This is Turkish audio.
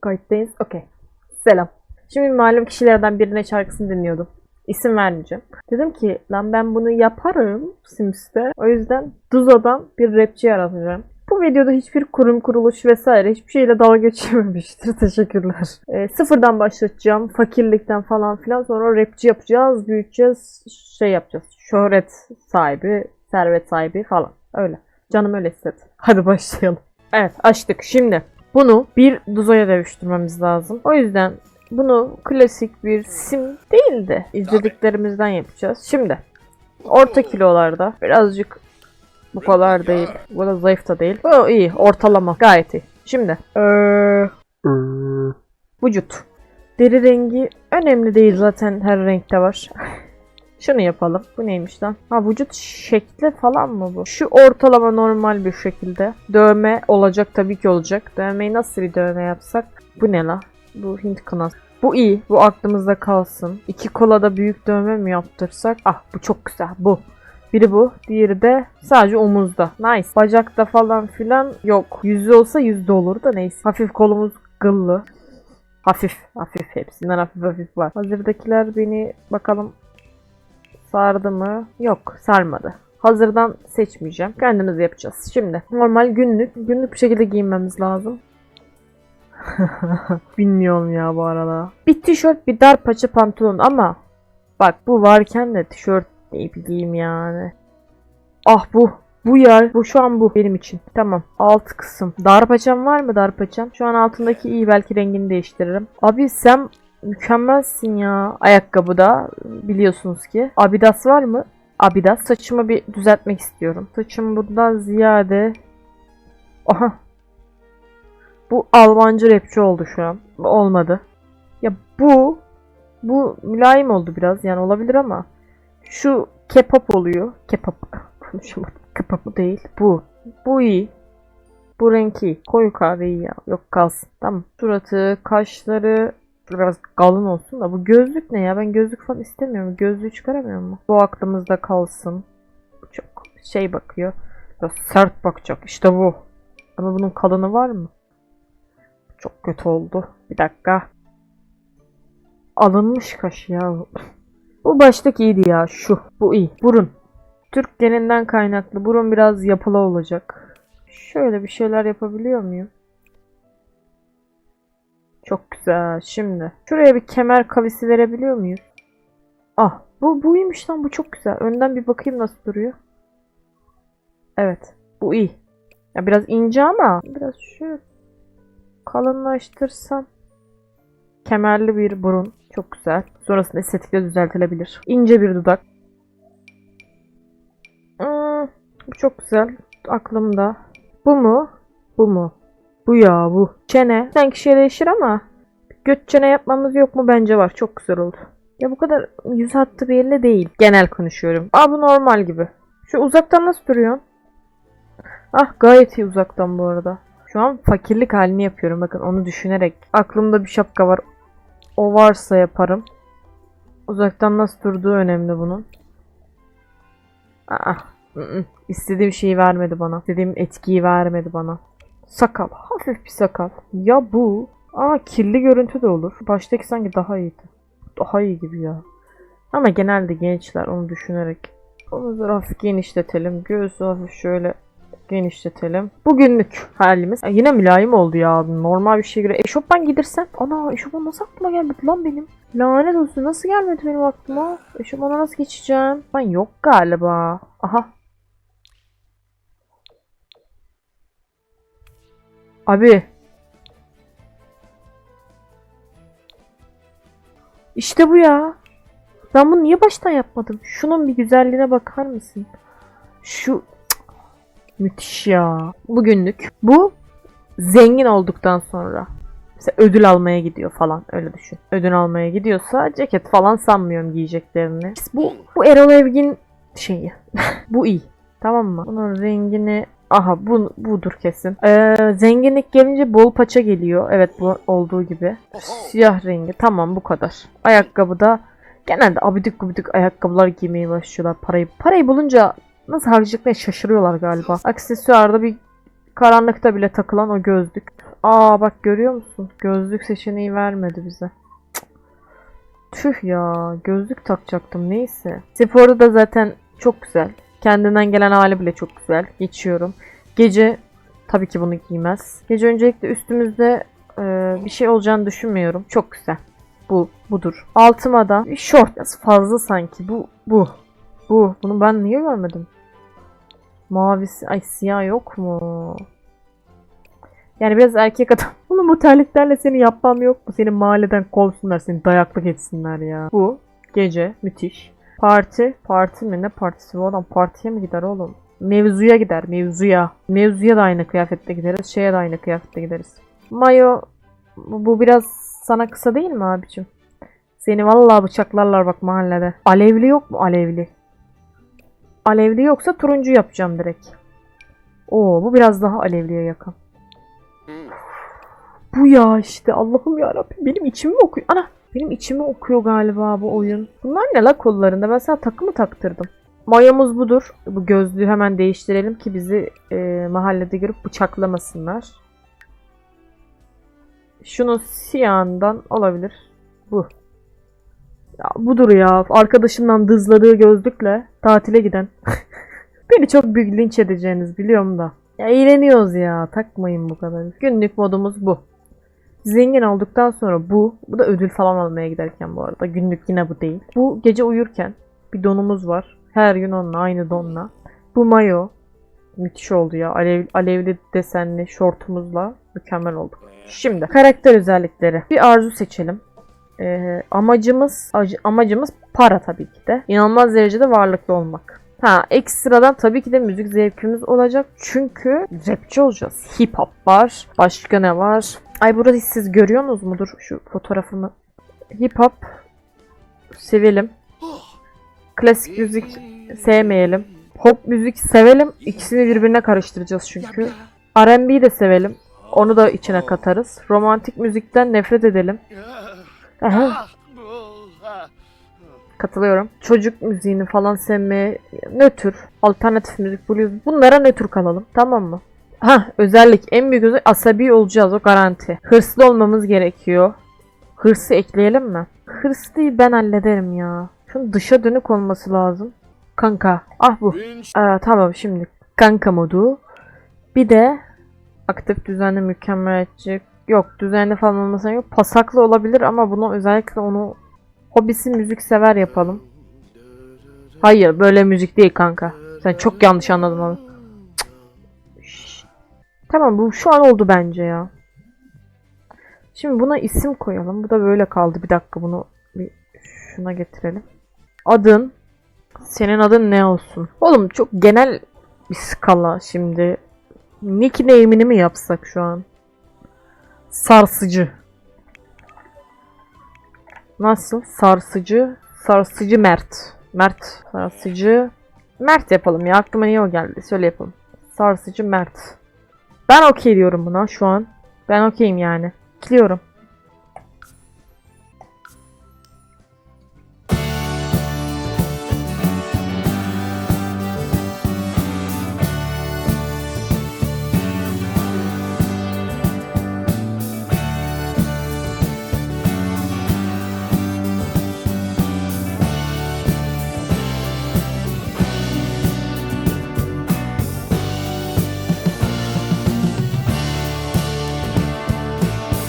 Kayıttayız. Okey. Selam. Şimdi malum kişilerden birine şarkısını dinliyordum. İsim vermeyeceğim. Dedim ki lan ben bunu yaparım Sims'te. O yüzden Duzo'dan bir rapçi yaratacağım. Bu videoda hiçbir kurum, kuruluş vesaire hiçbir şeyle dalga geçememiştir. Teşekkürler. Ee, sıfırdan başlatacağım. Fakirlikten falan filan. Sonra rapçi yapacağız, büyüteceğiz, şey yapacağız. Şöhret sahibi, servet sahibi falan. Öyle. Canım öyle istedi. Hadi başlayalım. Evet açtık. Şimdi bunu bir Duzo'ya dönüştürmemiz lazım. O yüzden bunu klasik bir sim değil de izlediklerimizden yapacağız. Şimdi orta kilolarda birazcık bu kadar değil. Bu da zayıf da değil. Bu iyi. Ortalama. Gayet iyi. Şimdi eee, vücut. Deri rengi önemli değil zaten her renkte var. Şunu yapalım. Bu neymiş lan? Ha vücut şekli falan mı bu? Şu ortalama normal bir şekilde. Dövme olacak tabii ki olacak. Dövmeyi nasıl bir dövme yapsak? Bu ne la? Bu Hint kınası. Bu iyi. Bu aklımızda kalsın. İki kolada büyük dövme mi yaptırsak? Ah bu çok güzel. Bu. Biri bu. Diğeri de sadece omuzda. Nice. Bacakta falan filan yok. Yüzde olsa yüzde olur da neyse. Hafif kolumuz gıllı. Hafif. Hafif. Hepsinden hafif hafif var. Hazırdakiler beni bakalım sardı mı? Yok. Sarmadı. Hazırdan seçmeyeceğim. Kendimiz yapacağız. Şimdi normal günlük. Günlük bir şekilde giyinmemiz lazım. Bilmiyorum ya bu arada. Bir tişört bir dar paça pantolon ama bak bu varken de tişört ne bileyim yani. Ah bu. Bu yer. Bu şu an bu benim için. Tamam. Alt kısım. Dar paçam var mı dar paçam? Şu an altındaki iyi belki rengini değiştiririm. Abi sen mükemmelsin ya. Ayakkabı da biliyorsunuz ki. Abidas var mı? Abidas. Saçımı bir düzeltmek istiyorum. Saçım bundan ziyade... Aha bu Almancı rapçi oldu şu an. Olmadı. Ya bu bu mülayim oldu biraz yani olabilir ama şu K-pop oluyor. K-pop konuşamadım. K-pop değil. Bu. Bu iyi. Bu renk iyi. Koyu kahve iyi ya. Yok kalsın. Tamam. Suratı, kaşları biraz kalın olsun da bu gözlük ne ya? Ben gözlük falan istemiyorum. Gözlüğü çıkaramıyor mu? Bu aklımızda kalsın. Çok şey bakıyor. Biraz sert bakacak. İşte bu. Ama bunun kalını var mı? Çok kötü oldu. Bir dakika. Alınmış kaş ya. Bu baştaki iyiydi ya. Şu. Bu iyi. Burun. Türk geninden kaynaklı. Burun biraz yapılı olacak. Şöyle bir şeyler yapabiliyor muyum? Çok güzel. Şimdi. Şuraya bir kemer kavisi verebiliyor muyuz? Ah. Bu buymuş lan. Bu çok güzel. Önden bir bakayım nasıl duruyor. Evet. Bu iyi. Ya biraz ince ama biraz şu kalınlaştırsam kemerli bir burun çok güzel. Sonrasında estetikle düzeltilebilir. İnce bir dudak. Hmm, bu çok güzel. Aklımda. Bu mu? Bu mu? Bu ya bu. Çene. Sanki şey değişir ama göt çene yapmamız yok mu? Bence var. Çok güzel oldu. Ya bu kadar yüz hattı belli değil. Genel konuşuyorum. Aa bu normal gibi. Şu uzaktan nasıl duruyor? Ah gayet iyi uzaktan bu arada. Şu an fakirlik halini yapıyorum. Bakın onu düşünerek. Aklımda bir şapka var. O varsa yaparım. Uzaktan nasıl durduğu önemli bunun. Aa, ı -ı. istediğim şeyi vermedi bana. İstediğim etkiyi vermedi bana. Sakal. Hafif bir sakal. Ya bu. Aa kirli görüntü de olur. Baştaki sanki daha iyiydi. Daha iyi gibi ya. Ama genelde gençler onu düşünerek. Omuzları hafif genişletelim. Göğsü hafif şöyle genişletelim. Bugünlük halimiz. Ya yine mülayim oldu ya. Normal bir şeye göre. Eşofman gidersen. Ana eşofman nasıl aklıma gelmedi lan benim? Lanet olsun nasıl gelmedi benim aklıma? Eşofmana nasıl geçeceğim? Ben yok galiba. Aha. Abi. İşte bu ya. Ben bunu niye baştan yapmadım? Şunun bir güzelliğine bakar mısın? Şu Müthiş ya. Bugünlük. Bu zengin olduktan sonra. Mesela ödül almaya gidiyor falan öyle düşün. Ödül almaya gidiyorsa ceket falan sanmıyorum giyeceklerini. Bu, bu Erol Evgin şeyi. bu iyi. Tamam mı? Bunun rengini Aha bu budur kesin. Ee, zenginlik gelince bol paça geliyor. Evet bu olduğu gibi. Siyah rengi. Tamam bu kadar. Ayakkabı da genelde abidik gubidik ayakkabılar giymeye başlıyorlar. Parayı parayı bulunca nasıl harcayacaklarını şaşırıyorlar galiba. Aksesuarda bir Karanlıkta bile takılan o gözlük. Aa bak görüyor musun? Gözlük seçeneği vermedi bize. Tüh ya. Gözlük takacaktım. Neyse. Sporda da zaten çok güzel. Kendinden gelen hali bile çok güzel. Geçiyorum. Gece tabii ki bunu giymez. Gece öncelikle üstümüzde e, bir şey olacağını düşünmüyorum. Çok güzel. Bu budur. Altıma da bir şort fazla sanki. Bu bu. Bu. Bunu ben niye görmedim? Mavisi, ay siyah yok mu? Yani biraz erkek adam. Bunu bu terliklerle seni yapmam yok mu? Seni mahalleden kovsunlar, seni dayaklık etsinler ya. Bu. Gece. Müthiş. Parti. Parti mi? Ne partisi bu adam? Partiye mi gider oğlum? Mevzuya gider. Mevzuya. Mevzuya da aynı kıyafette gideriz. Şeye de aynı kıyafette gideriz. Mayo. Bu, biraz sana kısa değil mi abicim? Seni vallahi bıçaklarlar bak mahallede. Alevli yok mu? Alevli. Alevli yoksa turuncu yapacağım direkt. Oo bu biraz daha alevliye yakın. Bu ya işte Allah'ım ya benim içimi okuyor. Ana benim içimi okuyor galiba bu oyun. Bunlar ne la kollarında? Ben sana takımı taktırdım. Mayomuz budur. Bu gözlüğü hemen değiştirelim ki bizi e, mahallede görüp bıçaklamasınlar. Şunun siyahından olabilir. Bu. Ya budur ya. Arkadaşımdan dızladığı gözlükle tatile giden. Beni çok büyük linç edeceğiniz biliyorum da. Ya eğleniyoruz ya. Takmayın bu kadar. Günlük modumuz bu. Zengin olduktan sonra bu. Bu da ödül falan almaya giderken bu arada. Günlük yine bu değil. Bu gece uyurken bir donumuz var. Her gün onunla aynı donla. Bu mayo. Müthiş oldu ya. Alev, alevli desenli şortumuzla mükemmel olduk. Şimdi karakter özellikleri. Bir arzu seçelim. Ee, amacımız acı- amacımız para tabii ki de. İnanılmaz derecede varlıklı olmak. Ha ekstradan tabii ki de müzik zevkimiz olacak. Çünkü rapçi olacağız. Hip hop var. Başka ne var? Ay burada siz görüyorsunuz mudur şu fotoğrafımı? Hip hop sevelim. Klasik müzik sevmeyelim. Pop müzik sevelim. İkisini birbirine karıştıracağız çünkü. R&B de sevelim. Onu da içine katarız. Romantik müzikten nefret edelim. Aha. Katılıyorum. Çocuk müziğini falan sevmeye nötr, alternatif müzik, blues bunlara nötr kalalım. Tamam mı? Ha özellik en büyük özellik asabi olacağız o garanti. Hırslı olmamız gerekiyor. Hırsı ekleyelim mi? Hırslıyı ben hallederim ya. Şunun dışa dönük olması lazım. Kanka. Ah bu. Aa, tamam şimdi. Kanka modu. Bir de aktif düzenli mükemmeliyetçi. Yok düzenli falan olmasına yok. Pasaklı olabilir ama bunu özellikle onu hobisi müzik sever yapalım. Hayır böyle müzik değil kanka. Sen çok yanlış anladın onu. Tamam bu şu an oldu bence ya. Şimdi buna isim koyalım. Bu da böyle kaldı. Bir dakika bunu bir şuna getirelim. Adın senin adın ne olsun? Oğlum çok genel bir skala şimdi. Nickname'ini mi yapsak şu an? Sarsıcı. Nasıl? Sarsıcı. Sarsıcı Mert. Mert. Sarsıcı. Mert yapalım ya. Aklıma niye o geldi? Söyle yapalım. Sarsıcı Mert. Ben okey diyorum buna şu an. Ben okeyim yani. Kiliyorum.